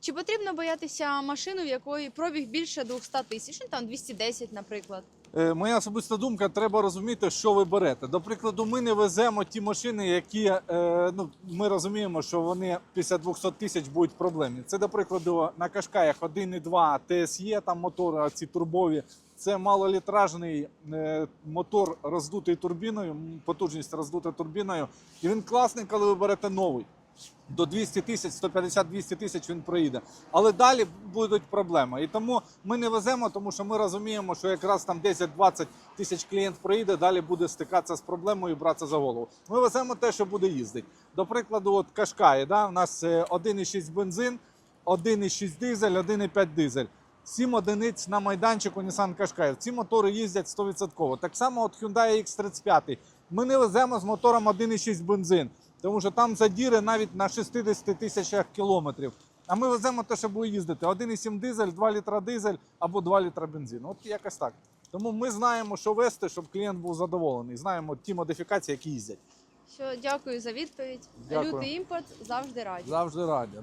Чи потрібно боятися машину, в якої пробіг більше 200 тисяч, ну там 210, наприклад? Е, Моя особиста думка, треба розуміти, що ви берете. До прикладу, ми не веземо ті машини, які е, ну, ми розуміємо, що вони після 200 тисяч будуть проблемні. Це, до прикладу, на Кашкаях 1,2 TSE, там мотори, ці турбові. Це малолітражний е, мотор роздутий турбіною, потужність роздута турбіною. І він класний, коли ви берете новий. До 200 тисяч, 150-200 тисяч він проїде. Але далі будуть проблеми. І тому ми не веземо, тому що ми розуміємо, що якраз там 10-20 тисяч клієнт проїде, далі буде стикатися з проблемою і братися за голову. Ми веземо те, що буде їздити. До прикладу, от Кашкаї, да, у нас е, 1,6 бензин, 1,6 дизель, 1,5 дизель. 7 одиниць на майданчику Nissan Qashqai. Ці мотори їздять 100%. Так само от Hyundai X35. Ми не веземо з мотором 1,6 бензин, тому що там задіри навіть на 60 тисячах кілометрів. А ми веземо те, що буде їздити 1,7 дизель, 2 літра дизель або 2 літра бензину. От якось так. Тому ми знаємо, що вести, щоб клієнт був задоволений. Знаємо ті модифікації, які їздять. Що дякую за відповідь. Дякую. Лютий імпорт завжди раді. Завжди раді. да.